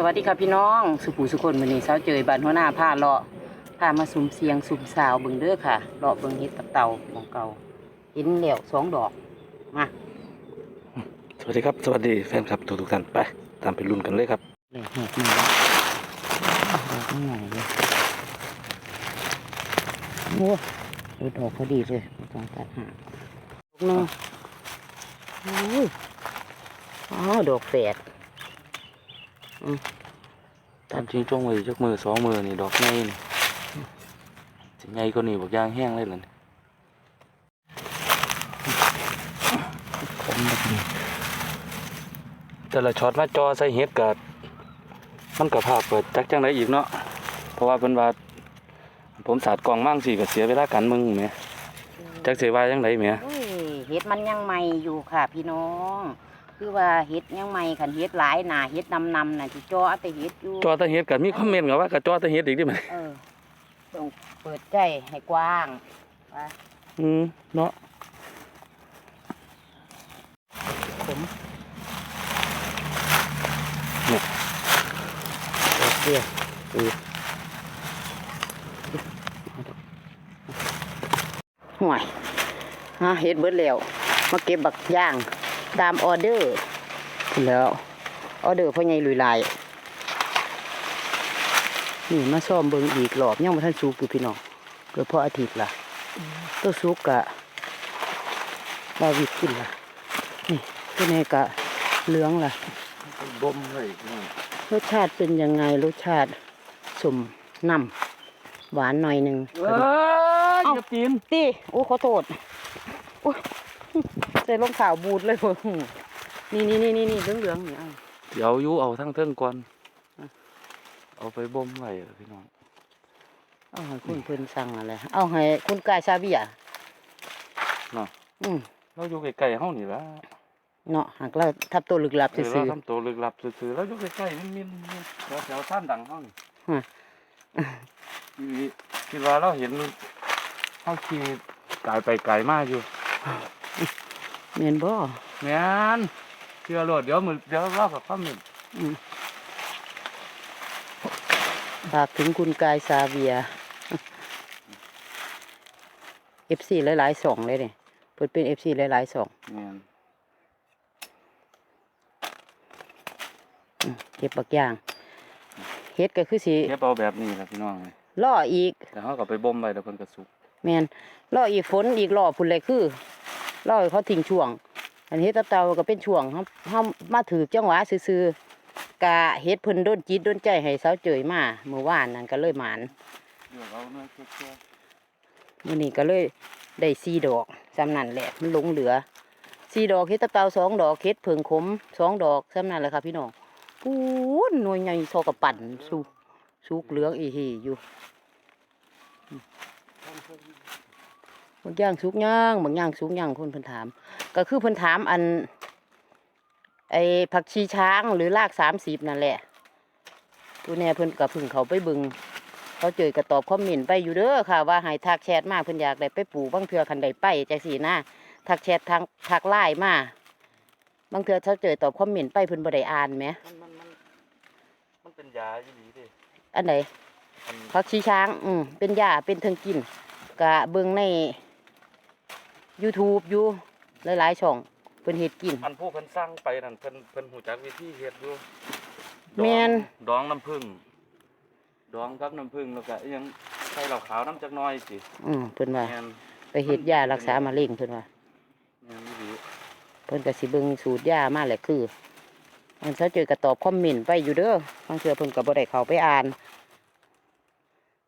สวัสดีค่ะพี่น้องสุภูสุคนมื้อนี้เช้าเจอบ้านหัวหน้าพาเลาะพามาสุ่มเสียงสุ่มสาวเบิ่งเด้อค่ะเลาะเบิ่งเฮ็ดตับเต่าของเก่าเห็นแล้วสองดอกมาสวัสดีครับ สวัสดีแฟนคลับทุกทุกๆท่านไป ตามไปลุ้นกันเลยครับเลยแหกมาแล้วดอกไม่ใหญ่เลยโอ้ดูดอกพอดีเลยไม่ต้องตัดหางดอกหนึงโอ้ยอ๋อดอกแฝด ตามจริงจ้องไว้จักมือสองมือนี่ดอกใหญ่นี่สิใหญ่กว่านี่บอกยางแห้งเลยล่ะนี่ผมแบบนี้แต่ละช็อตมาจอใส่เฮ็ดกัมันกับภาพเปิดจักจังไดอีกเนาะเพราะว่าเพิ่นว่าผมสาดกล่องมั่งสิก็เสียเวลากันมึงแหมจักสิว่าจังไดแหมอุ้ยเห็ดมันยังใหม่อยู่ค่ะพี่น้อง คือว่าเห็ดยังใหม่ขันเห็ดหลายหนาเห็ดนำนำๆน่ะที่จอเอาแต่เห็ดอยู่จอแตะเฮ็ดก็มีคอมเมนต์ก็ว่าก็จอแตะเฮ็ดอีกดิแหมเออต้องเปิดใจให้กว้างว่าอืมเนาะผมเนี่ยโอเคอือห่วยฮะเห็ดเบิดแล้วมาเก็บบักย่าง ตามออเดอร์พู้นแล้วออเดอร์พ่อใหญ่ลุยลายนี่มาซ่อมเบิงอีกรอบยังบ่ทันสุกอยู่พี่น้องเกิดเพราะอาทิตย์ล่ะตัวสุกกะบาวิกกินล่ะนี่ตัวนี้กะเหลืองล่ะบ่มเลยรสชาติเป็นยังไงรสชาติสมน้ำหวานหน่อยหนึ่งเอ้ยอย่าตีนตีโอ้ขอโทษโอ้ย ใส่รองเท้าบูดเลยพ่นี่นี่นี่นี่นี่เหลืองเหลืองๆนี่เอาเดี๋ยวอยู่เอาทั้งเทิงก่อนเอาไปบ่มไว้ล่ะพี่น้องเอาให้คุณเพิ่นสั่งอะไรเอาให้คุณกายซาเบียเนาะอืมเราอยู่ใกล้ๆเฮานี่ล่ะเนาะหากเราทับตัวลึกลับเออซื่เราอทำตัวลึกลับซื่อๆแล้วอยู่ใกล้ๆมันมีแถวแถวๆท่านดังเฮานี่ฮะอีคิดว่าเราเห็นเฮาขี่กายไปไกลมาอยู่ๆ เมียนบ่แม่นเชื่อโลดเดี๋ยวมือเดี๋ยวเรากับคอมเมนต์อืมฝากถึงคุณกายซาเบียเอฟซีหลายๆสองเลยเนี่ยเปิดเป็นเอฟซีหลายๆสองแม่นอืมเก็บบักอย่างเฮ็ดก็คือสิเก็บเอาแบบนี้ล่ะพี่น้องล่ออีกแต่เฮาก็ไปบ่มไว้แล้วเพิ่นก็สุกแมนล่ออีกฝนอีกล่อพุ่นเลยคือ ล่อเขาทิ้งช่วง อันเฮ็ดตะเตาก็เป็นช่วงเฮาเฮามาถือจังหวะซื่อกะเฮ็ดเพิ่นโดนจิตโดนใจให้สาวเจยมาเมื่อวานนั่นก็เลยหมานเดี๋ยวเอาเนื้อเชื่อมื้อนี้ก็เลยได้สี่ดอกซ้ำนั่นแหละมันหลงเหลือสี่ดอกเฮ็ดตะเตาสองดอกเฮ็ดเพิงขมสองดอกซ้ำนั่นแหละค่ะพี่น้องปูนหน่วยใหญ่ซอกระปั่นสุสุกเหลืองอีหีอยู่ บางอย่างสุกย่างบางอย่างสุกย่างคนเพิ่นถาม ก็คือเพิ่นถามอัน ไอ้ผักชีช้างหรือรากสามสิบนั่นแหละตัวแน่เพิ่นกับพึ่งเขาไปเบึง เขาเจอกระตอบคอมเมนต์ไปอยู่เด้อค่ะ ว่าให้ทักแชทมาเพิ่นอยากได้ไปปลูกบางเทื่อคันใดไปจังซี่นะทักแชททางทักไลน์มาบางเทื่อเขาเจอตอบคอมเมนต์ไปเพิ่นบ่ได้อ่านแหมมันมันมันมันเป็นยาอีหลีเด้อันไหนอันผักชีช้าง อืมเป็นหญ้าเป็นเทิงกินกะเบิ่งใน YouTube อยู่หลายๆช่องเพิ่นเฮ็ดกิน อันผู้เพิ่นสร้างไปนั่นเพิ่นเพิ่นหูจักวิธีเฮ็ดอยู่แม่น ดองน้ำผึ้งดองกับน้ำผึ้งแล้วก็อิหยังใส่เหล้าขาวน้ำจักหน่อยสิอืมเพิ่นว่าแม่นไปเฮ็ดยารักษามะเร็งเพิ่นว่า แม่นอีหลีเพิ่นก็สิเบิ่งสูตรยามาแหละคืออันเขาเจอก็ตอบคอมเมนต์ไปอยู่เด้อบางเทื่อเพิ่นก็บ่ได้เข้าไปอ่าน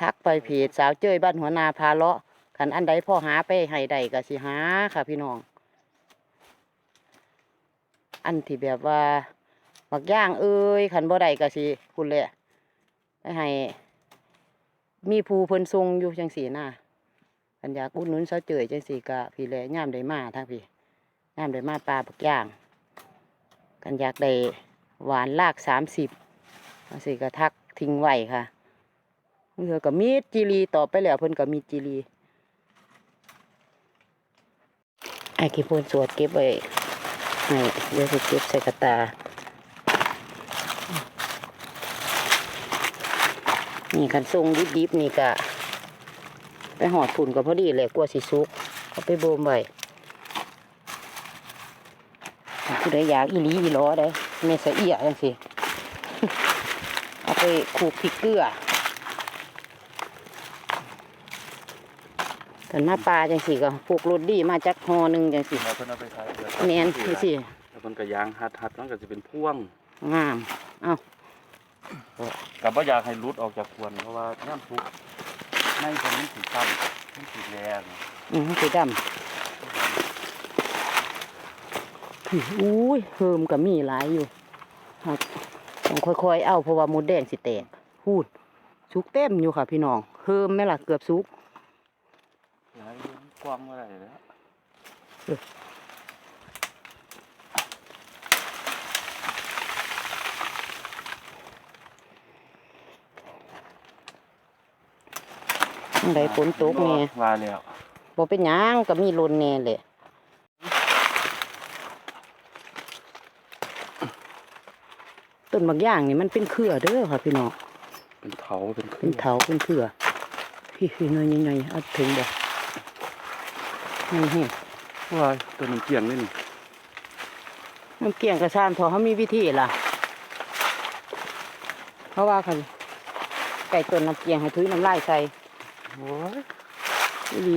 ทักไปเพจสาวเจ้ยบ้านหัวนาพาเลาะันอันใดพ่อหาไปให้ได้ก็สิหาค่ะพี่น้อง อันที่แบบว่าบักย่างเอ้ยคันบ่ได้ก็สิคุณแหละไปให้ มีผู้เพิ่นทรงอยู่จังซี่นะคันอยากอุดหนุนเสาเจยจังซี่ก็พี่แลย่ามได้มาทางพี่ย่ามได้มาปลาบักย่างคันอยากได้หวานลาก30จังซี่ก็ทักทิ้งไว้ค่ะเธอก็มีดจีรีต่อไปแล้วเพิ่นก็มีดจีรี ไอ้ขี้พ่นสวดเก็บไว้ให้เดี๋ยวสิเก็บใส่กระตา นี่คันทรงดิบๆนี่ก็ไปหอดฝุ่นก็พอดีเลยกลัวสิสุกเขาไปโบมไว้ผู้ใดอยากอีลีอีหลอได้เมสะเอียจังสิ เอาไปขูดพริกเกลือ กันมาปลาจังสิก็พวกรถดีมาจากฮอหนึ่งจังสิแล้วเพิ่นเอาไปขายเดือดแมนจังสิแล้วเพิ่นก็ยางหัดหัดมันก็สิเป็นพ่วงงามเอ้าก็บ่อยากให้หลุดออกจากควนเพราะว่าย่ำทุกในเพิ่นมันสิซ้ำมันสิแรงอืมสีดำอุ้ยเฮิมกับมีหลายอยู่ครับต้องค่อยๆ เอาเพราะว่าหมดแดงสิแตกพูดสุกเต็มอยู่ค่ะพี่น้องเฮิมไหม่ล่ะเกือบสุก ลายเรื่องกว้างบ่ได้แล้วจังไดฝนตกแน่ว่าแล้วบ่เป็นหยังก็มีลนแน่เลยต้นบางอย่างนี่มันเป็นเครือเด้อค่ะพี่น้องเป็นเถาเป็นคเป็นเถาเป็นเครือพี่พี่หน่อยใหญ่ๆเอาถึงบ่ นี่เห็นว่าตัวมันเกี่ยงนี่นี่น้ำเกี่ยงกระซานพอเขามีวิธีล่ะเพราะว่าค่ะไก่ต้นน้ำเกี่ยงให้ทุยน้ำลายใส่โอ้ยอีหลี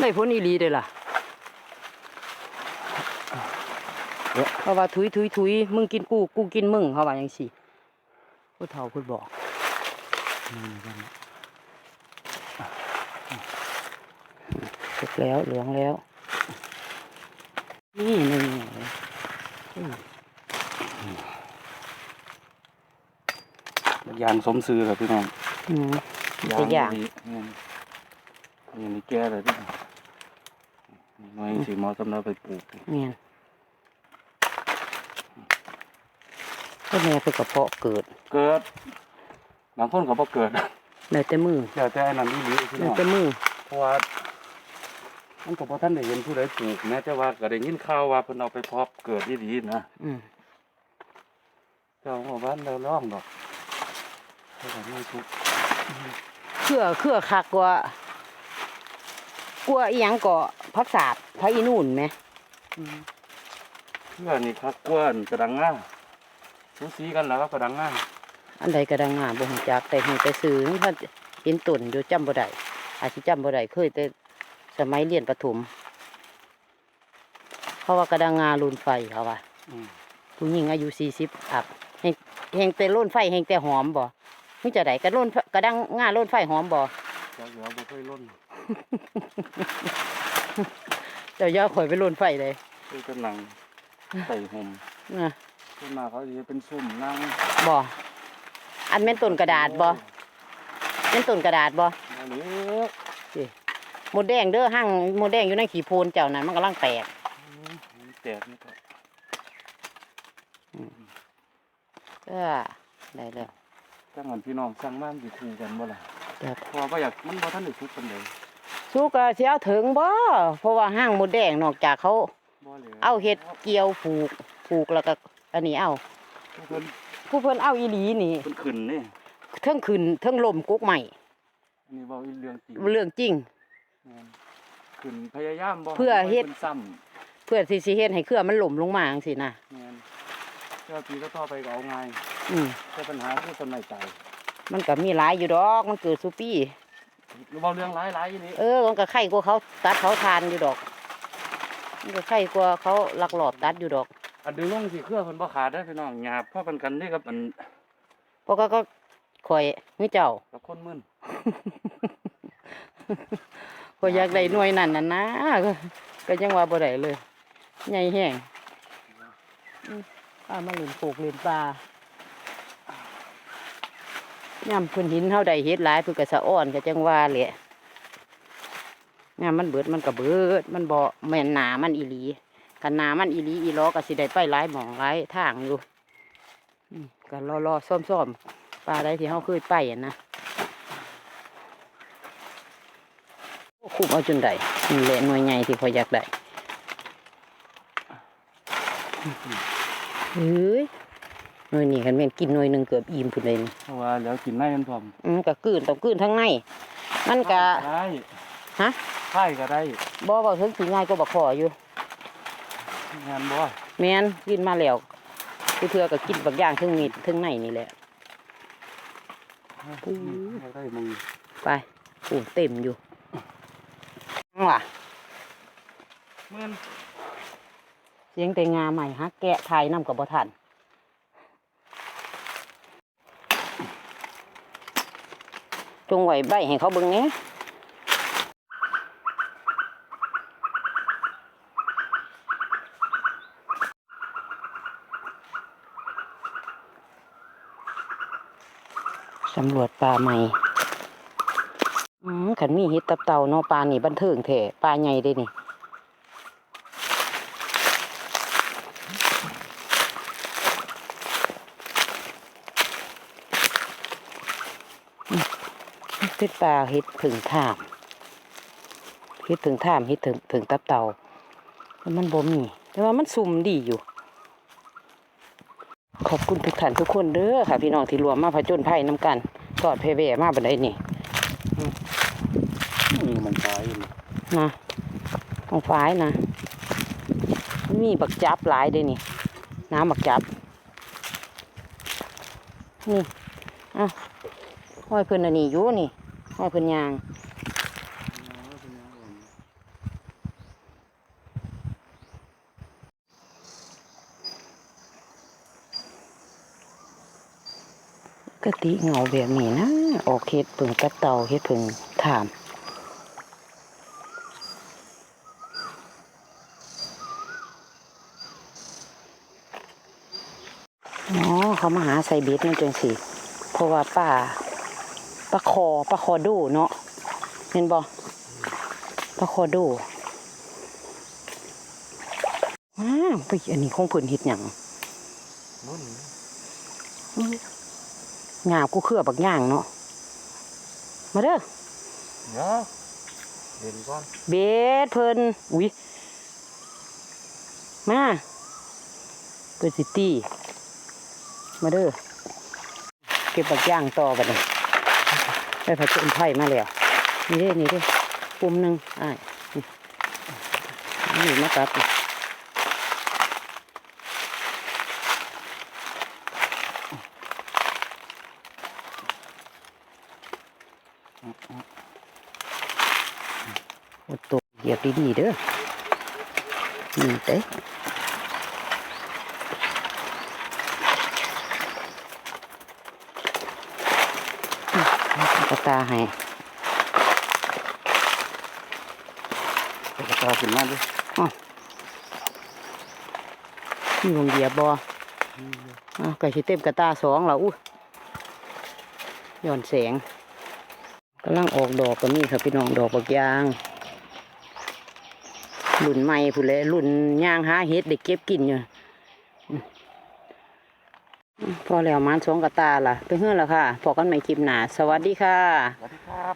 ได้ผลอีหลีเด้อล่ะเพราะว่าทุยทุยทุยมึงกินกูกูกินมึงเขาว่าอย่างสิผู้เฒ่าพูดบอก สุกแล้วเหลืองแล้ว นี่หนึ่งยางสมซื้อครับพี่น้องอืมจะย่างนี่นี่นี่แก่เลยพี่น้องน้อยสิเหมาะสำหรับไปปลูกเนี่ยก็แม่เป็นกระเพาะเกิด เกิดบางคนเขาบ่เกิดแล้วแต่มือเดี๋ยวแต่อันนั้นอีหลีพี่แล้น้วองแต่มือเพราะว่า มันก็บ่ทันได้เห็นผู้ใดปลูกแม้แต่ว่าก็ได้ยินข่าวว่าเพิ่นเอาไปเพาะเกิดอีหลีนะอืมเจ้าของบ้านเราร้องดอกเจ้าของไม่ทุกเครือเครือคักกว่ากลัวอีหยังก็พักศาสตร์พักอีนู่นไหมเพื่อนี่คักกวนกระดังง่าสูสีกันแล้วกระดังง่าอันใดก็ดังงามบ่ฮู้จักแต่เห็นแต่ซื้อถ้าเห็นต้นอยู่จำบ่ได้อาจสิจำบ่ได้เคยแต่ สมัยเรียนประถมเขาว่ากระดังงาลุนไฟเขาว่าอืมผู้หญิงอายุสี่สิบอัพแหงแหงแต่ล้นไฟแหงแต่หอมบ่มึงจะได้กระล้นไฟกระดังง่าล้นไฟหอมบ่เจ้าเหลือบ่เคยล้นเจ้าย่าข่อยไปล้นไฟเลยคือกำลังใส่ห่มนะขึ้นมาเขาจะเป็นซุ่มนั่งบ่อันแม่นต้นกระดาษบ่แม่นต้นกระดาษบ่มาเหลือ หมดแดงเด้อหั่งหมดแดงอยู่ในขี้โพนเจ้านั้นมันกำลังแตกแตกนี่ก็เออได้แล้วจังหวัดพี่น้องสั่งมามันสิคู่กันบ่ล่ะครับเพราะว่าอยากมันบ่ทันได้สุกปานใดสู้ก็สิเอาถึงบ่เพราะว่าห้างหมดแดงนอกจากเขาบ่เหลือเอาเฮ็ดเกี่ยวผูกผูกแล้วก็อันนี้เอาเพิ่นผู้เพิ่นเอาอีหลีนี่เพิ่นขึ้นนี่เทิงขึ้นเทิงลมกุกใหม่อันนี้เว้าอีเรื่องจริงเรื่องจริงแม่น ขึ้นพยายามบ่เพื่อเฮ็ดพิ่นซ้ำเพื่อที่สิเฮ็ดให้เครือมันหล่มลงมาจังซี่นะแม่นเจ้าปีก็ต่อไปก็เอาง่ายอืมแต่ปัญหาคือต้นไม้ตายมันก็มีหลายอยู่ดอก มันเกิดซุปีเว้าเรื่องหลายๆอยู่นี่เออมันก็ไข่กว่าเขาตัดเขาทานอยู่ดอก มันก็ไข่กว่าเขาลักลอบตัดอยู่ดอกอันดึงลงสิเครือเพิ่นบ่ขาดเด้อพี่น้องหยาบพอกันกันนี่กับอันเพราะก็ก็ข่อยนี่เจ้า กับคนมึน ข่อยอยากได้หน่วยนั่นน่ะนะก็ก็ยังว่าบ่ได้เลยใหญ่แห้งอืมป้ามาเล่นโปกเล่นปลาย่ำเพิ่นหินเฮาได้เฮ็ดหลายเพิ่นก็สะอ้อนก็จังว่าแหละย่ำมันเบิดมันก็เบิด มันบ่แม่นหนามันอีหลีคันหนามันอีหลีอีล้อก็สิได้ไปหลายหม่องหลายทางอยู่อืมก็รอๆซ่อมๆปลาใดที่เฮาเคยไปอะนะโอ้ คุมเอาจนได้นี่แหละหน่วยใหญ่ที่พอยอยากได้เฮ้ยหน่วยนี้คันแม่นกินหน่วยหนึงเกือบอิ่มพุ่นเลยนี่เพราะว่าแล้วกินในมันพร้อมอืมก็กลืนต้องกลืนทั้งในมันก็ได้ฮะไข่ก็ได้บ่บ่ถึงสิง่ายก็บ่ขออยู่งานบ่แม่นกินมาแล้วคือเทื่อก็กินบักอย่างเทั้งมีดเทั้งในนี่แหละอู้อยากได้มึงไปโอ้เต็มอยู่นั่ง ว่ะแม่นเสียงแต่งาใหม่ฮะแกะทายน้ำกับบ่ทันจงไหวใบให้เขาเบิ่งแหนี้สำรวจป่าใหม่อืม ขันมีเห็ดตับเต่าเนาะปลานี่บันเทิงแท้ปลาใหญ่เด้นี่เป็นปลาเห็ดผึ่งท่ามเห็ดผึ่งท่ามเห็ดถึงผึ่งตับเต่ามันบ่มี แต่ว่ามันซุ่มดีอยู่ ขอบคุณทุกท่านทุกคนเด้อค่ะ พี่น้องที่รวมมาผจญภัยน้ำกันกอดเพเวมาบันไดนี่ น่ะต้องฟ้ายนะมีบักจับหลายเด้นี่ น้ำบักจับ นี่อะห้อยเพิ่นอันนี้อยู่นี่ห้อยเพิ่นยางกติเงาแบบนี้นะ ออกเฮ็ดผึ่งตับเตาเฮ็ดผึ่งถาม อ๋อเขามาหาใส่เบ็ดนั่นจังสิเพราะว่าป้าปลาคอปลาคอดูเนาะเห็นบ่ปลาคอดูอ้าวไปอันนี้คงเพิ่นเฮ็ดหยังนู่นงามกูเครือบักย่างเนาะมาเด้อเดี๋ยวเด่นก่อนเบ็ดเพิ่นอุ้ยมาเปิดสิตี้ มาเด้อเก็บบักย่างต่อบัดนี้ได้ผัดจุ่มไผ่มาแล้วนี่เด้นี่เด้ปุ่มหนึ่งอ่านี่นี่มาตัดนี่โอ้ตัวเหยียบดีๆเด้อนี่เด้ กระตาให้ไปกระตาขึ้นมาดิมีวงเหยียบบออ้าวไก่ชิเต็มกระตาสองแล้วอู้ย้อนแสงกำลังออกดอกก็มีครับพี่น้องดอกบักยางรุ่นใหม่ผู้นแหละรุ่นย่างหาเฮ็ดเด็กเก็บกินอยู่อืมอืม พอแล้วมันสองกระตาล่ะไปเฮือนแล้วค่ะพอกันใหม่คลิปหนาสวัสดีค่ะ สวัสดีครับ